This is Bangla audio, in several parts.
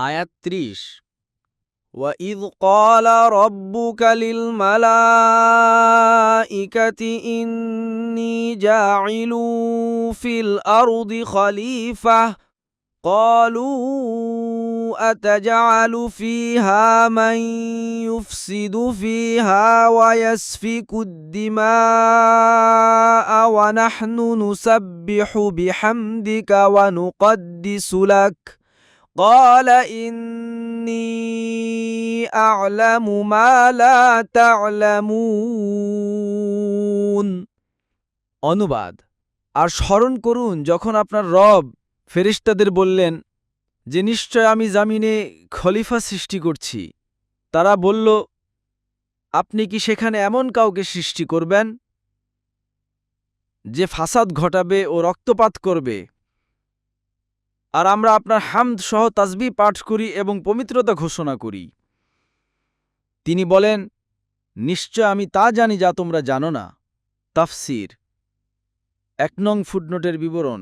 আয়াত ত্রিশ وإذ قال ربك للملائكة إني جاعل في الأرض خليفة قالوا أتجعل فيها من يفسد فيها ويسفك الدماء ونحن نسبح بحمدك ونقدس لك قال إني أعلم ما لا تعلمون অনুবাদ আর স্মরণ করুন যখন আপনার রব ফেরিস্তাদের বললেন যে নিশ্চয় আমি জামিনে খলিফা সৃষ্টি করছি তারা বলল আপনি কি সেখানে এমন কাউকে সৃষ্টি করবেন যে ফাসাদ ঘটাবে ও রক্তপাত করবে আর আমরা আপনার হামদ সহ তাসবি পাঠ করি এবং পবিত্রতা ঘোষণা করি। তিনি বলেন, নিশ্চয় আমি তা জানি যা তোমরা জানো না। তাফসির। এক নং ফুটনোটের বিবরণ,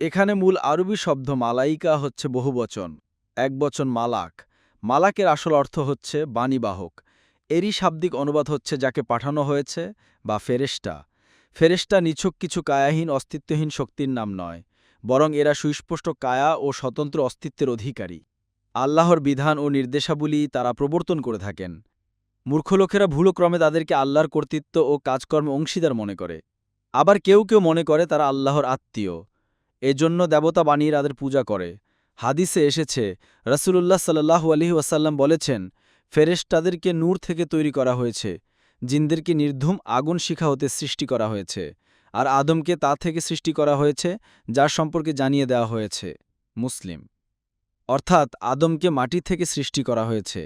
এখানে মূল আরবি শব্দ মালাইকা হচ্ছে বহুবচন, এক বচন মালাক। মালাকের আসল অর্থ হচ্ছে বাণীবাহক। এরই শাব্দিক অনুবাদ হচ্ছে যাকে পাঠানো হয়েছে, বা ফেরেস্টা ফেরেস্টা নিছক কিছু কায়াহীন, অস্তিত্বহীন শক্তির নাম নয়। বরং এরা সুস্পষ্ট কায়া ও স্বতন্ত্র অস্তিত্বের অধিকারী। আল্লাহর বিধান ও নির্দেশাবলী তারা প্রবর্তন করে থাকেন। মূর্খ লোকেরা ভুলক্রমে তাদেরকে আল্লাহর কর্তৃত্ব ও কাজকর্মে অংশীদার মনে করে। আবার কেউ কেউ মনে করে তারা আল্লাহর আত্মীয়। এজন্য দেবতা বানিয়ে তাদের পূজা করে। হাদিসে এসেছে, রসুলুল্লাহ সাল্লাহু আলহি ওয়াসাল্লাম বলেছেন, ফেরেশতাদেরকে নূর থেকে তৈরি করা হয়েছে, জিনদেরকে নির্ধুম আগুন শিখা হতে সৃষ্টি করা হয়েছে। আর আদমকে তা থেকে সৃষ্টি করা হয়েছে, যার সম্পর্কে জানিয়ে দেওয়া হয়েছে, মুসলিম। অর্থাৎ আদমকে মাটি থেকে সৃষ্টি করা হয়েছে।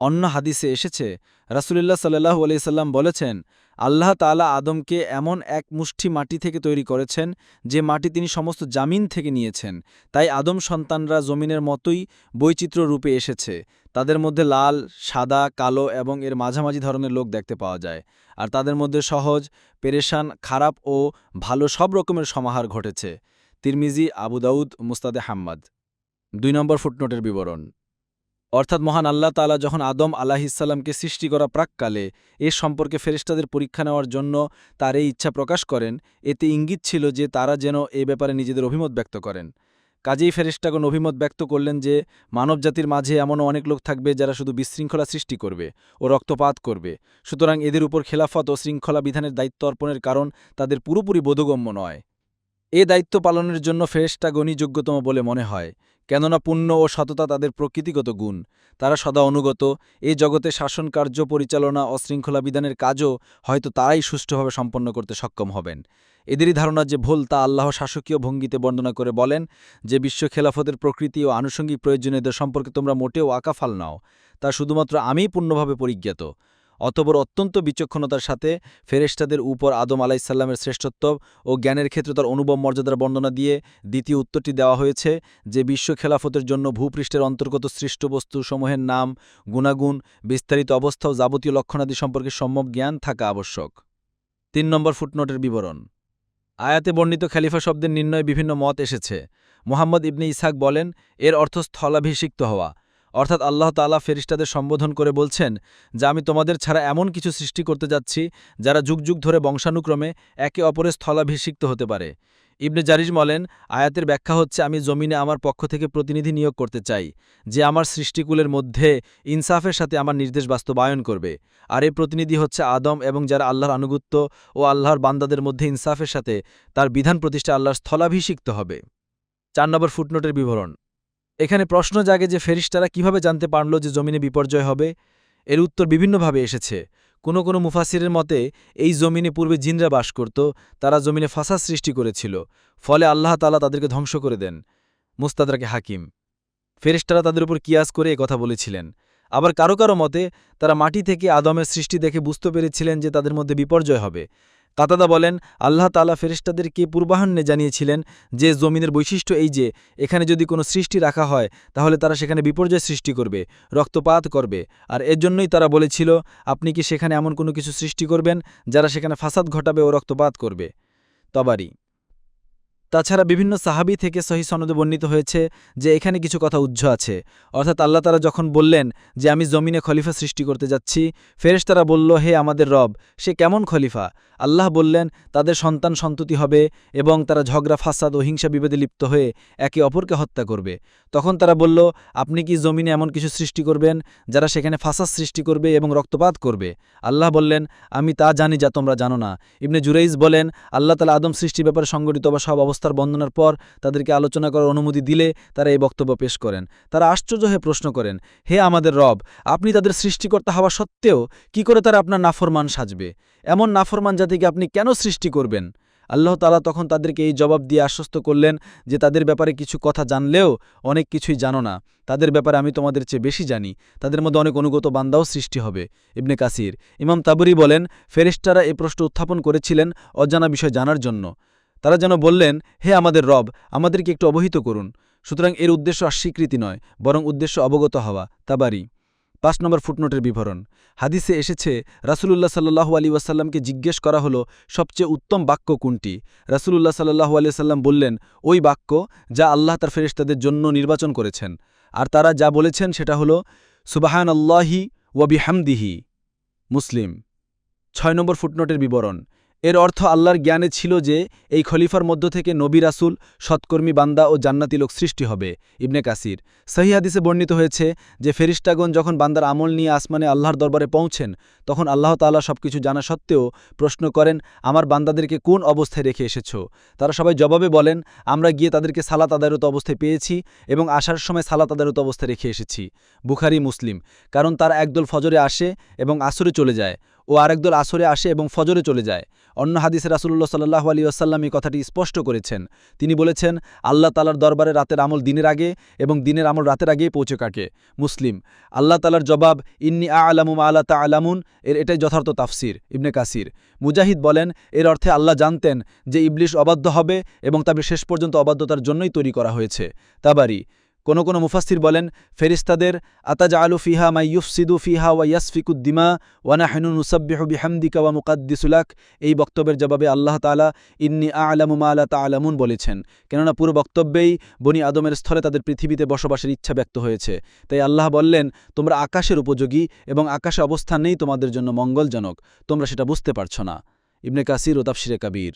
অন্য হাদিসে এসেছে, রাসুলুল্লাহ সাল্লাহু আলাইসাল্লাম বলেছেন, আল্লাহ তালা আদমকে এমন এক মুষ্টি মাটি থেকে তৈরি করেছেন, যে মাটি তিনি সমস্ত জামিন থেকে নিয়েছেন। তাই আদম সন্তানরা জমিনের মতোই বৈচিত্র্য রূপে এসেছে। তাদের মধ্যে লাল, সাদা, কালো এবং এর মাঝামাঝি ধরনের লোক দেখতে পাওয়া যায়। আর তাদের মধ্যে সহজ, পেরেশান, খারাপ ও ভালো সব রকমের সমাহার ঘটেছে। তিরমিজি, আবু দাউদ, মুস্তাদে হাম্মাদ। দুই নম্বর ফুটনোটের বিবরণ। অর্থাৎ মহান আল্লাহ তালা যখন আদম আলাহিসাল্লামকে সৃষ্টি করা প্রাককালে এ সম্পর্কে ফেরেশতাদের পরীক্ষা নেওয়ার জন্য তার এই ইচ্ছা প্রকাশ করেন, এতে ইঙ্গিত ছিল যে তারা যেন এ ব্যাপারে নিজেদের অভিমত ব্যক্ত করেন। কাজেই ফেরিস্টাগণ অভিমত ব্যক্ত করলেন যে, মানবজাতির মাঝে এমনও অনেক লোক থাকবে যারা শুধু বিশৃঙ্খলা সৃষ্টি করবে ও রক্তপাত করবে। সুতরাং এদের উপর খেলাফত ও শৃঙ্খলা বিধানের দায়িত্ব অর্পণের কারণ তাদের পুরোপুরি বোধগম্য নয়। এ দায়িত্ব পালনের জন্য ফেরেস্টাগণই যোগ্যতম বলে মনে হয়। কেননা পুণ্য ও সততা তাদের প্রকৃতিগত গুণ। তারা সদা অনুগত। এই জগতে শাসন কার্য, পরিচালনা ও শৃঙ্খলা বিধানের কাজও হয়তো তারাই সুষ্ঠুভাবে সম্পন্ন করতে সক্ষম হবেন। এদেরই ধারণা যে ভুল তা আল্লাহ শাসকীয় ভঙ্গিতে বর্ণনা করে বলেন যে বিশ্ব খেলাফতের প্রকৃতি ও আনুষঙ্গিক প্রয়োজনীয়দের সম্পর্কে তোমরা মোটেও আকাফাল নাও। তা শুধুমাত্র আমিই পূর্ণভাবে পরিজ্ঞাত। অতবর অত্যন্ত বিচক্ষণতার সাথে ফেরেশতাদের উপর আদম আলাইসাল্লামের শ্রেষ্ঠত্ব ও জ্ঞানের ক্ষেত্রে তার অনুভব মর্যাদার বর্ণনা দিয়ে দ্বিতীয় উত্তরটি দেওয়া হয়েছে যে বিশ্ব খেলাফতের জন্য ভূপৃষ্ঠের অন্তর্গত সৃষ্ট বস্তুসমূহের নাম, গুণাগুণ, বিস্তারিত অবস্থা ও যাবতীয় লক্ষণাদি সম্পর্কে সম্যক জ্ঞান থাকা আবশ্যক। তিন নম্বর ফুটনোটের বিবরণ। আয়াতে বর্ণিত খালিফা শব্দের নির্ণয়ে বিভিন্ন মত এসেছে। মোহাম্মদ ইবনে ইসাক বলেন, এর অর্থ স্থলাভিষিক্ত হওয়া। অর্থাৎ আল্লাহ তালা ফেরিস্তাদের সম্বোধন করে বলছেন যে, আমি তোমাদের ছাড়া এমন কিছু সৃষ্টি করতে যাচ্ছি যারা যুগ যুগ ধরে বংশানুক্রমে একে অপরের স্থলাভিষিক্ত হতে পারে। ইবনে জারিজ বলেন, আয়াতের ব্যাখ্যা হচ্ছে, আমি জমিনে আমার পক্ষ থেকে প্রতিনিধি নিয়োগ করতে চাই, যে আমার সৃষ্টিকুলের মধ্যে ইনসাফের সাথে আমার নির্দেশ বাস্তবায়ন করবে। আর এই প্রতিনিধি হচ্ছে আদম এবং যারা আল্লাহর আনুগত্য ও আল্লাহর বান্দাদের মধ্যে ইনসাফের সাথে তার বিধান প্রতিষ্ঠা আল্লাহর স্থলাভিষিক্ত হবে। চার নম্বর ফুটনোটের বিবরণ এখানে প্রশ্ন জাগে যে ফেরিস্তারা কীভাবে জানতে পারল যে জমিনে বিপর্যয় হবে? এর উত্তর বিভিন্নভাবে এসেছে। কোনো কোনো মুফাসিরের মতে, এই জমিনে পূর্বে জিনরা বাস করত, তারা জমিনে ফাসাদ সৃষ্টি করেছিল, ফলে আল্লাহ তালা তাদেরকে ধ্বংস করে দেন। মুস্তাদরাকে হাকিম। ফেরিস্তারা তাদের উপর কিয়াস করে কথা বলেছিলেন। আবার কারও কারও মতে, তারা মাটি থেকে আদমের সৃষ্টি দেখে বুঝতে পেরেছিলেন যে তাদের মধ্যে বিপর্যয় হবে। কাতাদা বলেন, আল্লাহ তালা ফেরিস্তাদেরকে পূর্বাহ্নে জানিয়েছিলেন যে, জমিনের বৈশিষ্ট্য এই যে, এখানে যদি কোনো সৃষ্টি রাখা হয়, তাহলে তারা সেখানে বিপর্যয় সৃষ্টি করবে, রক্তপাত করবে। আর এর জন্যই তারা বলেছিল, আপনি কি সেখানে এমন কোনো কিছু সৃষ্টি করবেন, যারা সেখানে ফাসাদ ঘটাবে ও রক্তপাত করবে? তবারি তাছাড়া বিভিন্ন সাহাবি থেকে সহি সনদে বর্ণিত হয়েছে যে এখানে কিছু কথা উজ্জ্ব আছে। অর্থাৎ আল্লাহ তারা যখন বললেন যে আমি জমিনে খলিফা সৃষ্টি করতে যাচ্ছি ফেরেশ তারা বলল, হে আমাদের রব, সে কেমন খলিফা? আল্লাহ বললেন, তাদের সন্তান সন্ততি হবে এবং তারা ঝগড়া, ফাসাদ ও হিংসা বিভেদে লিপ্ত হয়ে একে অপরকে হত্যা করবে। তখন তারা বলল, আপনি কি জমিনে এমন কিছু সৃষ্টি করবেন যারা সেখানে ফাসাদ সৃষ্টি করবে এবং রক্তপাত করবে? আল্লাহ বললেন, আমি তা জানি যা তোমরা জানো না। ইবনে জুরাইজ বলেন, আল্লাহ তালা আদম সৃষ্টির ব্যাপারে সংগঠিত বা সব অবস্থার বর্ণনার পর তাদেরকে আলোচনা করার অনুমতি দিলে তারা এই বক্তব্য পেশ করেন। তারা আশ্চর্য হয়ে প্রশ্ন করেন, হে আমাদের রব, আপনি তাদের সৃষ্টিকর্তা হওয়া সত্ত্বেও কি করে তারা আপনার নাফরমান সাজবে? এমন নাফরমান জাতিকে আপনি কেন সৃষ্টি করবেন? আল্লাহ তালা তখন তাদেরকে এই জবাব দিয়ে আশ্বস্ত করলেন যে তাদের ব্যাপারে কিছু কথা জানলেও অনেক কিছুই জানো না। তাদের ব্যাপারে আমি তোমাদের চেয়ে বেশি জানি। তাদের মধ্যে অনেক অনুগত বান্দাও সৃষ্টি হবে। ইবনে কাসির। ইমাম তাবরি বলেন, ফেরেশতারা এ প্রশ্ন উত্থাপন করেছিলেন অজানা বিষয় জানার জন্য। তারা যেন বললেন, হে আমাদের রব, আমাদেরকে একটু অবহিত করুন। সুতরাং এর উদ্দেশ্য অস্বীকৃতি নয়, বরং উদ্দেশ্য অবগত হওয়া, তা তাবারি পাঁচ নম্বর ফুটনোটের বিবরণ। হাদিসে এসেছে, রাসূলুল্লাহ সাল্লাহু আলী ওয়াসাল্লামকে জিজ্ঞেস করা হলো, সবচেয়ে উত্তম বাক্য কোনটি? রাসূলুল্লাহ সাল্লাহু আলি সাল্লাম বললেন, ওই বাক্য যা আল্লাহ তার ফেরেশতাদের জন্য নির্বাচন করেছেন। আর তারা যা বলেছেন সেটা হলো সুবাহান আল্লাহি ওয়াবিহামদিহি মুসলিম। ছয় নম্বর ফুটনোটের বিবরণ। এর অর্থ আল্লাহর জ্ঞানে ছিল যে, এই খলিফার মধ্য থেকে নবী রাসুল, সৎকর্মী বান্দা ও জান্নাতি লোক সৃষ্টি হবে। ইবনে কাসির। সহি হাদিসে বর্ণিত হয়েছে যে ফেরিস্টাগণ যখন বান্দার আমল নিয়ে আসমানে আল্লাহর দরবারে পৌঁছেন, তখন আল্লাহ তাআলা সবকিছু জানা সত্ত্বেও প্রশ্ন করেন, আমার বান্দাদেরকে কোন অবস্থায় রেখে এসেছ? তারা সবাই জবাবে বলেন, আমরা গিয়ে তাদেরকে সালাত আদায়রত অবস্থায় পেয়েছি এবং আসার সময় সালাত আদায়রত অবস্থায় রেখে এসেছি। বুখারি, মুসলিম। কারণ তারা একদল ফজরে আসে এবং আসরে চলে যায়। ও আরেকদল আসরে আসে এবং ফজরে চলে যায়। অন্য হাদিসে রাসুল্লাহ সাল্লাহ আলী আসাল্লাম এই কথাটি স্পষ্ট করেছেন। তিনি বলেছেন, আল্লাহ তালার দরবারে রাতের আমল দিনের আগে এবং দিনের আমল রাতের আগেই পৌঁছে কাকে মুসলিম, আল্লাহ তালার জবাব, ইন্নি আ আলামুম আল্লাহ তা আলামুন এর এটাই যথার্থ তাফসির। ইবনে কাসির, মুজাহিদ বলেন, এর অর্থে আল্লাহ জানতেন যে ইবলিশ অবাধ্য হবে এবং তাকে শেষ পর্যন্ত অবাধ্যতার জন্যই তৈরি করা হয়েছে। তাবারি কোনো কোনো মুফাসির বলেন, ফেরিস্তাদের আতাজা আলু ফিহা মাই ইউফসিদু ফিহা ওয়া ইয়াসফিকুদ্দিমা ওয়ানা হেনুন উসাব্বিহু বিহামদিকা ওয়া মুকাদ্দিসুলাক এই বক্তব্যের জবাবে আল্লাহ তালা ইন্নি আলামু মা আলা তালামুন বলেছেন। কেননা পুরো বক্তব্যেই বনি আদমের স্থলে তাদের পৃথিবীতে বসবাসের ইচ্ছা ব্যক্ত হয়েছে। তাই আল্লাহ বললেন, তোমরা আকাশের উপযোগী এবং আকাশে অবস্থান নেই তোমাদের জন্য মঙ্গলজনক। তোমরা সেটা বুঝতে পারছ না। ইবনে কাসির ও তাফসিরে কাবির।